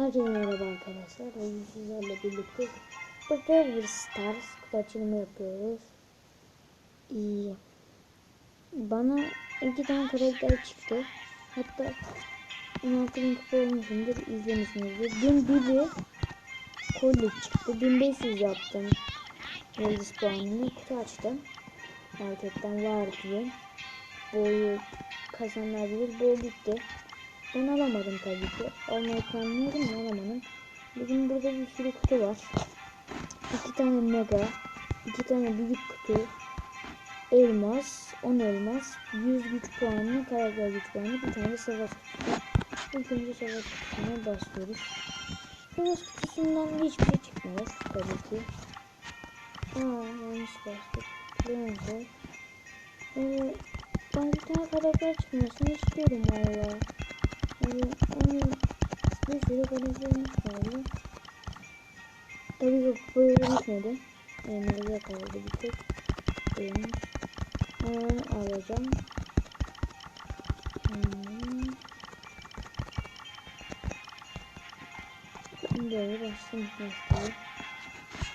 Herkese merhaba arkadaşlar. Bugün sizlerle birlikte Brawl Stars kutu açılımı yapıyoruz. İyi. Bana iki tane karakter çıktı. Hatta 16 bin kupa olmuşumdur. izlemişsinizdir. Dün biri kolye çıktı. 1500 yaptım. Yıldız puanını kutu açtım. Marketten var diye. Boyu kazanabilir. Boy gitti. Ben alamadım tabii ki. Almayı planlıyordum da alamadım. Bugün burada bir sürü kutu var. İki tane mega, iki tane büyük kutu, elmas, 10 elmas, 100 güç puanı, karakter güç puanı, bir tane savaş kutusu. İlk önce savaş kutusuna başlıyoruz. Savaş kutusundan hiçbir şey çıkmıyor tabii ki. Aa yanlış bastık. Leonzo. Ee, ben bir tane karakter çıkmasını istiyorum valla. Karakterimiz kaldı. Tabii ki kupayı bitmedi. Elimizde kaldı bir tek. Benim. Onu alacağım. Böyle istiyorum.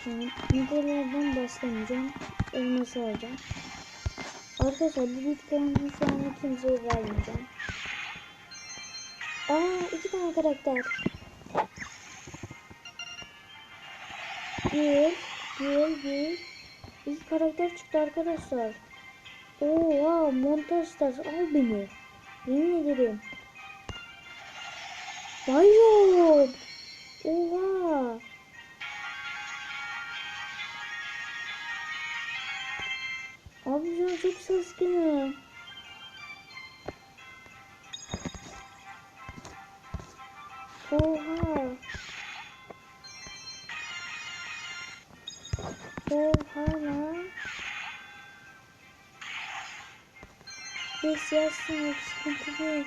Yani modellerden başlamayacağım. Elması alacağım. Arkadaşlar bu bitcoin'i şu anda kimseye vermeyeceğim. Aa iki tane karakter. Bir, bir, bir. İki karakter çıktı arkadaşlar. Oha montaj stars al beni. Yemin ederim. Bayram. Oha. Abi ya çok saskın. Oha. Oha lan. Biz yazsın hiç sıkıntı değil.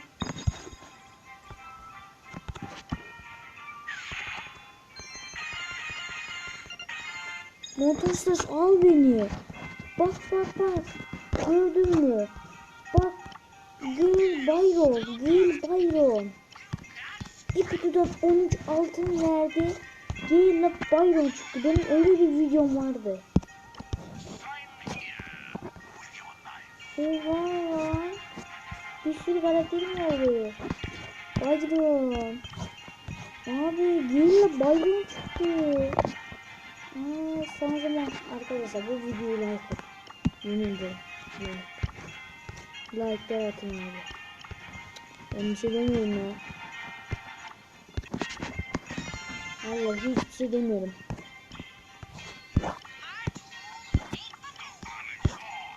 Montajlar al beni. Bak bak bak. Gördün mü? Bak. Gül Bayron. Gül Bayron. Bir kutudan 13 altın verdi. Gale Byron çıktı. Benim öyle bir videom vardı. Oha. Bir sürü karakterim oldu. Byron. Abi Gale Byron çıktı. Aa, son zaman arkadaşlar bu videoyu like et. Yemin ederim. Like. Like'lar atın abi. Ben bir şey demiyorum ya. Allah hiçbir şey demiyorum.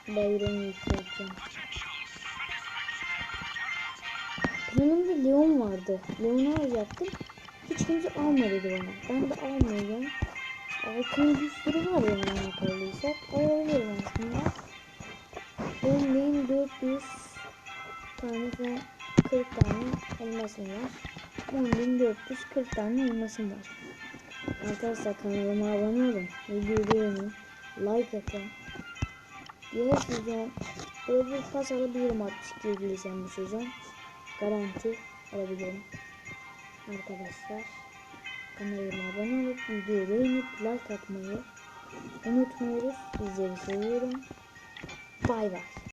Bayramı yükselteceğim. Planımda Leon vardı. Leon'u alacaktım. Hiç kimse alma dedi bana. Ben de almayacağım. Altın bir sürü var benim anahtarlıysak. Alabilirim aslında. Benim 400 tane falan 40 tane elmasım var. 10.440 tane elmasım var. Arkadaşlar kanalıma abone olun. Videoyu. Like atın. Diğer sezon böyle bir pas alabilirim 62 giysem bu sezon. Garanti alabilirim. Arkadaşlar kanalıma abone olup videoyu beğenip like atmayı unutmuyoruz. Sizleri seviyorum. Bay bay.